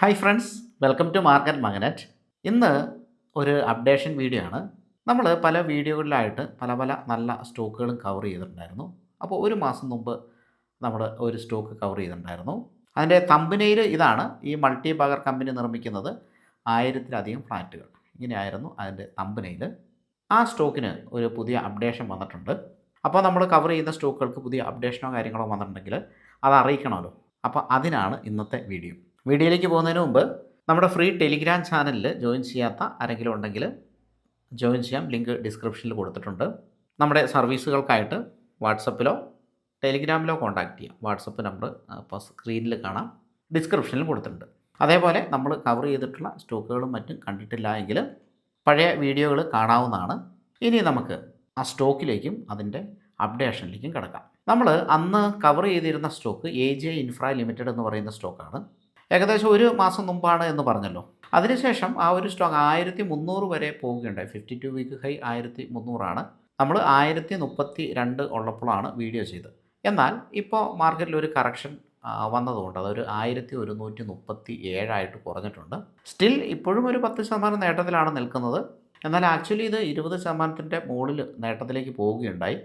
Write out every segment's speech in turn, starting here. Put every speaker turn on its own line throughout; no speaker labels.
Hi friends welcome to market magnet ഇന്ന് ഒരു updation video ആണ്. നമ്മൾ പല വീഡിയോകളിലായിട്ട് പല പല നല്ല സ്റ്റോക്കുകളും കവർ ചെയ്തിട്ടുണ്ടായിരുന്നു. അപ്പോൾ ഒരു മാസം മുമ്പ് നമ്മൾ ഒരു സ്റ്റോക്ക് കവർ ചെയ്തിട്ടുണ്ടായിരുന്നു. അതിന്റെ തമ്പനയിൽ ഇതാണ്. ഈ മൾട്ടി ബാഗർ കമ്പനി നിർമ്മിക്കുന്നത് ആയിരത്തിലധികം ഫ്ലാറ്റുകൾ. ഇങ്ങനെയായിരുന്നു അതിന്റെ തമ്പനയിൽ ആ സ്റ്റോക്കിന് ഒരു പുതിയ അപ്ഡേഷൻ വന്നിട്ടുണ്ട്. അപ്പോൾ നമ്മൾ കവർ ചെയ്യുന്ന സ്റ്റോക്കുകൾക്ക് പുതിയ അപ്ഡേഷനോ കാര്യങ്ങളോ വന്നിട്ടുണ്ടെങ്കിൽ അത് അറിയിക്കണമല്ലോ. അപ്പോൾ അതിനാണ് ഇന്നത്തെ വീഡിയോ വീഡിയോയിലേക്ക് പോകുന്നതിന് മുമ്പ് നമ്മുടെ ഫ്രീ ടെലിഗ്രാം ചാനലിൽ ജോയിൻ ചെയ്യാത്ത ആരെങ്കിലും ഉണ്ടെങ്കിൽ ജോയിൻ ചെയ്യാം. ലിങ്ക് ഡിസ്ക്രിപ്ഷനിൽ കൊടുത്തിട്ടുണ്ട്. നമ്മുടെ സർവീസുകൾക്കായിട്ട് വാട്സപ്പിലോ ടെലിഗ്രാമിലോ കോൺടാക്റ്റ് ചെയ്യാം. വാട്സപ്പ് നമ്പർ ഇപ്പോൾ സ്ക്രീനിൽ കാണാം. ഡിസ്ക്രിപ്ഷനിൽ കൊടുത്തിട്ടുണ്ട്. അതേപോലെ നമ്മൾ കവർ ചെയ്തിട്ടുള്ള സ്റ്റോക്കുകളും മറ്റും കണ്ടിട്ടില്ല എങ്കിൽ പഴയ വീഡിയോകൾ കാണാവുന്നതാണ്. ഇനി നമുക്ക് ആ സ്റ്റോക്കിലേക്കും അതിന്റെ അപ്ഡേഷനിലേക്കും കിടക്കാം. നമ്മൾ അന്ന് കവർ ചെയ്തിരുന്ന stock A J infra limited എന്ന് പറയുന്ന സ്റ്റോക്കാണ്. ഏകദേശം ഒരു മാസം മുമ്പാണ് എന്ന് പറഞ്ഞല്ലോ. അതിനുശേഷം ആ ഒരു സ്റ്റോക്ക് ആയിരത്തി മുന്നൂറ് വരെ പോവുകയുണ്ടായി. ഫിഫ്റ്റി ടു വീക്ക് ഹൈ ആയിരത്തി മുന്നൂറാണ് നമ്മൾ ആയിരത്തി മുപ്പത്തി രണ്ട് ഉള്ളപ്പോഴാണ് വീഡിയോ ചെയ്തത്. എന്നാൽ ഇപ്പോൾ മാർക്കറ്റിൽ ഒരു കറക്ഷൻ വന്നതുകൊണ്ട് അതൊരു ആയിരത്തി ഒരുന്നൂറ്റി മുപ്പത്തി ഏഴായിട്ട് കുറഞ്ഞിട്ടുണ്ട്. സ്റ്റിൽ ഇപ്പോഴും ഒരു പത്ത് ശതമാനം നേട്ടത്തിലാണ് നിൽക്കുന്നത്. എന്നാൽ ആക്ച്വലി ഇത് ഇരുപത് ശതമാനത്തിന്റെ മുകളിൽ നേട്ടത്തിലേക്ക് പോവുകയുണ്ടായി.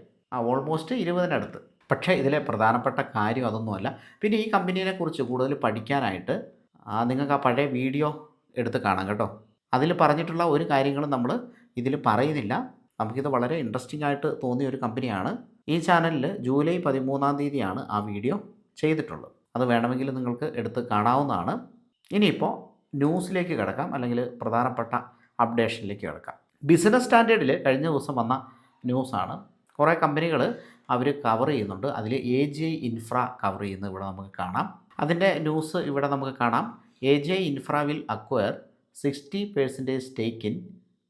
ഓൾമോസ്റ്റ് ഇരുപതിനടുത്ത്. പക്ഷേ ഇതിലെ പ്രധാനപ്പെട്ട കാര്യം അതൊന്നുമല്ല. പിന്നെ ഈ കമ്പനീനെ കുറിച്ച് കൂടുതൽ പഠിക്കാനായിട്ട് നിങ്ങൾക്ക് ആ പഴയ വീഡിയോ എടുത്ത് കാണാം കേട്ടോ. അതിൽ പറഞ്ഞിട്ടുള്ള ഒരു കാര്യങ്ങളും നമ്മൾ ഇതിൽ പറയുന്നില്ല. നമുക്കിത് വളരെ ഇൻട്രസ്റ്റിംഗ് ആയിട്ട് തോന്നിയ ഒരു കമ്പനിയാണ്. ഈ ചാനലിൽ ജൂലൈ പതിമൂന്നാം തീയതിയാണ് ആ വീഡിയോ ചെയ്തിട്ടുള്ളത്. അത് വേണമെങ്കിൽ നിങ്ങൾക്ക് എടുത്ത് കാണാവുന്നതാണ്. ഇനിയിപ്പോൾ ന്യൂസിലേക്ക് കിടക്കാം അല്ലെങ്കിൽ പ്രധാനപ്പെട്ട അപ്ഡേഷനിലേക്ക് കിടക്കാം. ബിസിനസ് സ്റ്റാൻഡേർഡിൽ കഴിഞ്ഞ ദിവസം വന്ന ന്യൂസാണ്. കുറേ കമ്പനികൾ അവർ കവർ ചെയ്യുന്നുണ്ട്. അതിൽ എ ജെ ഇൻഫ്ര കവർ ചെയ്യുന്നത് ഇവിടെ നമുക്ക് കാണാം. അതിന്റെ ന്യൂസ് ഇവിടെ നമുക്ക് കാണാം. A J infra will acquire sixty percentage stake in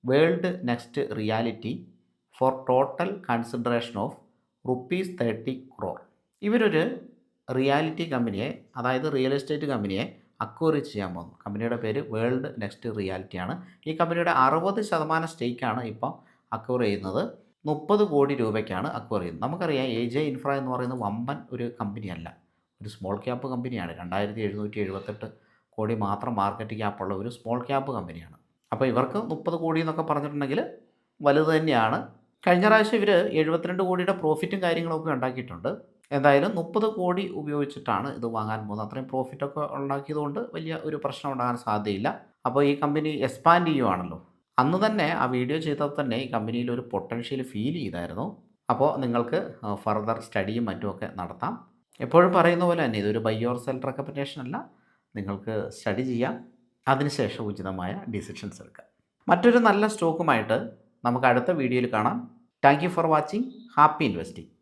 world next reality for total consideration of rupees thirty crore ഇവരൊരു റിയാലിറ്റി കമ്പനിയെ അതായത് റിയൽ എസ്റ്റേറ്റ് കമ്പനിയെ അക്വയർ ചെയ്യാൻ പോകുന്നു. കമ്പനിയുടെ പേര് വേൾഡ് നെക്സ്റ്റ് റിയാലിറ്റിയാണ് ഈ കമ്പനിയുടെ അറുപത് ശതമാനം സ്റ്റേക്കാണ് ഇപ്പം അക്വയർ ചെയ്യുന്നത്. മുപ്പത് കോടി രൂപയ്ക്കാണ് അക്വയർ നമുക്കറിയാം എ ജെ ഇൻഫ്ര എന്ന് പറയുന്ന വമ്പൻ ഒരു കമ്പനിയല്ല ഒരു സ്മോൾ ക്യാപ്പ് കമ്പനിയാണ് രണ്ടായിരത്തി എഴുന്നൂറ്റി എഴുപത്തെട്ട് കോടി മാത്രം മാർക്കറ്റ് ക്യാപ്പുള്ള ഒരു സ്മോൾ ക്യാപ്പ് കമ്പനിയാണ് അപ്പോൾ ഇവർക്ക് മുപ്പത് കോടി എന്നൊക്കെ പറഞ്ഞിട്ടുണ്ടെങ്കിൽ വലുത് തന്നെയാണ്. കഴിഞ്ഞ പ്രാവശ്യം ഇവർ എഴുപത്തിരണ്ട് കോടിയുടെ പ്രോഫിറ്റും കാര്യങ്ങളൊക്കെ ഉണ്ടാക്കിയിട്ടുണ്ട്. എന്തായാലും മുപ്പത് കോടി ഉപയോഗിച്ചിട്ടാണ് ഇത് വാങ്ങാൻ പോകുന്നത്. അത്രയും പ്രോഫിറ്റൊക്കെ ഉണ്ടാക്കിയതുകൊണ്ട് വലിയ ഒരു പ്രശ്നം ഉണ്ടാകാൻ സാധ്യതയില്ല. അപ്പോൾ ഈ കമ്പനി എക്സ്പാൻഡ് ചെയ്യുവാണല്ലോ. അന്ന് തന്നെ ആ വീഡിയോ ചെയ്തപ്പോൾ തന്നെ ഈ കമ്പനിയിൽ ഒരു പൊട്ടൻഷ്യൽ ഫീൽ ചെയ്തായിരുന്നു. അപ്പോൾ നിങ്ങൾക്ക് ഫർദർ സ്റ്റഡിയും മറ്റുമൊക്കെ നടത്താം. എപ്പോഴും പറയുന്ന പോലെ തന്നെ ഇതൊരു ബൈ സെൽ റെക്കമെൻഡേഷൻ അല്ല. നിങ്ങൾക്ക് സ്റ്റഡി ചെയ്യാം. അതിനുശേഷം ഉചിതമായ ഡിസിഷൻസ് എടുക്കാം. മറ്റൊരു നല്ല സ്റ്റോക്കുമായിട്ട് നമുക്ക് അടുത്ത വീഡിയോയിൽ കാണാം. Thank you for watching. Happy investing.